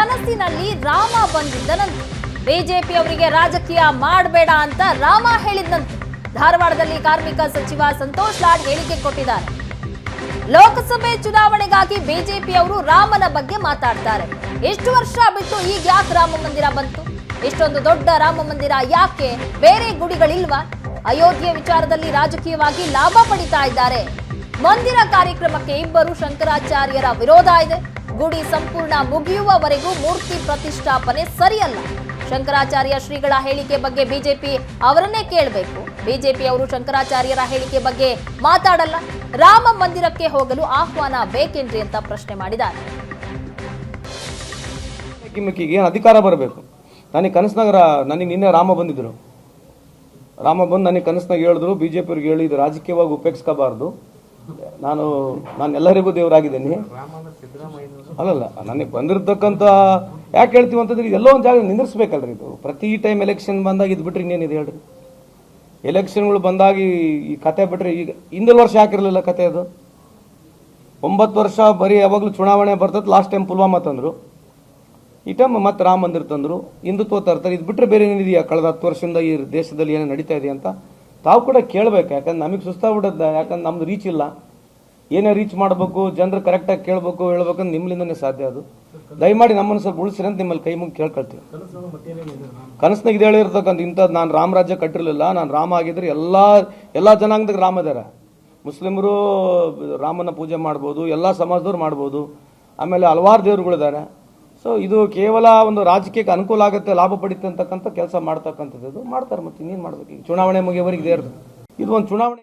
ಕನಸಿನಲ್ಲಿ ರಾಮ ಬಂದಿದ್ದನಂತೆ ಬಿಜೆಪಿ ಅವರಿಗೆ ರಾಜಕೀಯ ಮಾಡಬೇಡ ಅಂತ ರಾಮ ಹೇಳಿದ್ನಂತೆ ಧಾರವಾಡದಲ್ಲಿ ಕಾರ್ಮಿಕ ಸಚಿವ ಸಂತೋಷ್ ಲಾಡ್ ಹೇಳಿಕೆ ಕೊಟ್ಟಿದ್ದಾರೆ. ಲೋಕಸಭೆ ಚುನಾವಣೆಗಾಗಿ ಬಿಜೆಪಿ ಅವರು ರಾಮನ ಬಗ್ಗೆ ಮಾತಾಡ್ತಾರೆ. ಎಷ್ಟು ವರ್ಷ ಬಿಟ್ಟು ಈಗ ಯಾಕೆ ರಾಮ ಮಂದಿರ ಬಂತು? ಇಷ್ಟೊಂದು ದೊಡ್ಡ ರಾಮ ಮಂದಿರ ಯಾಕೆ? ಬೇರೆ ಗುಡಿಗಳಿಲ್ವಾ? ಅಯೋಧ್ಯೆ ವಿಚಾರದಲ್ಲಿ ರಾಜಕೀಯವಾಗಿ ಲಾಭ ಪಡಿತಾ ಇದ್ದಾರೆ. ಮಂದಿರ ಕಾರ್ಯಕ್ರಮಕ್ಕೆ ಇಬ್ಬರು ಶಂಕರಾಚಾರ್ಯರ ವಿರೋಧ ಇದೆ. ಗುಡಿ ಸಂಪೂರ್ಣ ಮುಗಿಯುವವರೆಗೂ ಮೂರ್ತಿ ಪ್ರತಿಷ್ಠಾಪನೆ ಸರಿಯಲ್ಲ. ಶಂಕರಾಚಾರ್ಯ ಶ್ರೀಗಳ ಹೇಳಿಕೆ ಬಗ್ಗೆ ಬಿಜೆಪಿ ಅವರನ್ನೇ ಕೇಳಬೇಕು. ಬಿಜೆಪಿ ಅವರು ಶಂಕರಾಚಾರ್ಯರ ಹೇಳಿಕೆ ಬಗ್ಗೆ ಮಾತಾಡಲ್ಲ. ರಾಮ ಮಂದಿರಕ್ಕೆ ಹೋಗಲು ಆಹ್ವಾನ ಬೇಕೇನ್ರಿ ಅಂತ ಪ್ರಶ್ನೆ ಮಾಡಿದ್ದಾರೆ. ಏನು ಅಧಿಕಾರ ಬರಬೇಕು. ನನಗೆ ಕನಸ್ನಾಗ ರಾ- ನನಗೆ ನಿನ್ನೆ ರಾಮ ಬಂದಿದ್ರು. ರಾಮ ಬಂದು ನನಗೆ ಕನಸ್ನಾಗ ಹೇಳಿದ್ರು ಬಿ ಜೆ ಪಿಯವ್ರಿಗೆ ಹೇಳಿ ರಾಜಕೀಯವಾಗಿ ಉಪೇಕ್ಷಿಸಬಾರ್ದು ನಾನು ನಾನು ಎಲ್ಲರಿಗೂ ದೇವರಾಗಿದ್ದೀನಿ. ಅಲ್ಲಲ್ಲ, ನನಗೆ ಬಂದಿರತಕ್ಕಂಥ ಯಾಕೆ ಹೇಳ್ತೀವಿ ಅಂತಂದ್ರೆ ಎಲ್ಲೋ ಒಂದು ಜಾಗ ನಿಂದಿರ್ಸ್ಬೇಕಲ್ರಿ ಇದು. ಪ್ರತಿ ಟೈಮ್ ಎಲೆಕ್ಷನ್ ಬಂದಾಗ ಇದು ಬಿಟ್ರೆ ಇನ್ನೇನಿದೆ ಹೇಳ್ರಿ. ಎಲೆಕ್ಷನ್ಗಳು ಬಂದಾಗ ಈ- ಕತೆ ಬಿಟ್ರೆ ಈಗ ಹಿಂದಿನ ವರ್ಷ ಹಾಕಿರಲಿಲ್ಲ ಕತೆ ಅದು. ಒಂಬತ್ತು ವರ್ಷ ಬರೀ ಯಾವಾಗಲೂ ಚುನಾವಣೆ ಬರ್ತದೆ ಲಾಸ್ಟ್ ಟೈಮ್ ಪುಲ್ವಾಮಾ ತಂದರು. ಈ ಟೈಮ್ ಮತ್ತೆ ರಾಮ ಮಂದಿರ ತಂದರು. ಹಿಂದುತ್ವ ತರ್ತಾರೆ, ಇದು ಬಿಟ್ಟರೆ ಬೇರೆ ಏನಿದೆಯಾ? ಕಳೆದ ಹತ್ತು ವರ್ಷದಿಂದ ಈ ದೇಶದಲ್ಲಿ ಏನು ನಡೀತಾ ಇದೆ ಅಂತ ತಾವು ಕೂಡ ಕೇಳಬೇಕು. ಯಾಕಂದ್ರೆ ನಮಗೆ ಸುಸ್ತಾಗ್ಬಿಡತ್ತೆ ಯಾಕಂದ್ರೆ ನಮ್ದು ರೀಚ್ ಇಲ್ಲ. ಏನೇ ರೀಚ್ ಮಾಡಬೇಕು, ಜನರು ಕರೆಕ್ಟಾಗಿ ಕೇಳಬೇಕು ಹೇಳ್ಬೇಕಂದ್ರೆ ನಿಮ್ಮಿಂದನೇ ಸಾಧ್ಯ ಅದು. ದಯಮಾಡಿ ನಮ್ಮನ್ನು ಸ್ವಲ್ಪ ಉಳಿಸಿರಿ ಅಂತ ನಿಮ್ಮಲ್ಲಿ ಕೈ ಮುಗಿ ಕೇಳ್ಕೊಳ್ತೀವಿ ಕನಸ್ನಾಗ ಇದು ಹೇಳಿರ್ತಕ್ಕಂಥ ಇಂಥದ್ದು ನಾನು ರಾಮ ರಾಜ್ಯ ಕಟ್ಟಿರಲಿಲ್ಲ, ನಾನು ರಾಮ ಆಗಿದ್ರೆ ಎಲ್ಲ ಎಲ್ಲ ಜನಾಂಗದಾಗ ರಾಮ ಇದ್ದಾರೆ ಮುಸ್ಲಿಮರು ರಾಮನ ಪೂಜೆ ಮಾಡ್ಬೋದು, ಎಲ್ಲ ಸಮಾಜದವ್ರು ಮಾಡ್ಬೋದು. ಆಮೇಲೆ ಹಲವಾರು ದೇವರುಗಳಿದ್ದಾರೆ ಸೊ ಇದು ಕೇವಲ ಒಂದು ರಾಜಕೀಯಕ್ಕೆ ಅನುಕೂಲ ಆಗುತ್ತೆ, ಲಾಭ ಪಡಿತೆ ಅಂತಕ್ಕಂಥ ಕೆಲಸ ಮಾಡ್ತಕ್ಕಂಥದ್ದು. ಮಾಡ್ತಾರೆ ಮತ್ತೆ ಇನ್ನೇನು ಮಾಡ್ಬೇಕು ಈಗ? ಚುನಾವಣೆ ಮುಗಿಯವರಿಗೆ ಇದೇ ಇದು ಒಂದು ಚುನಾವಣೆ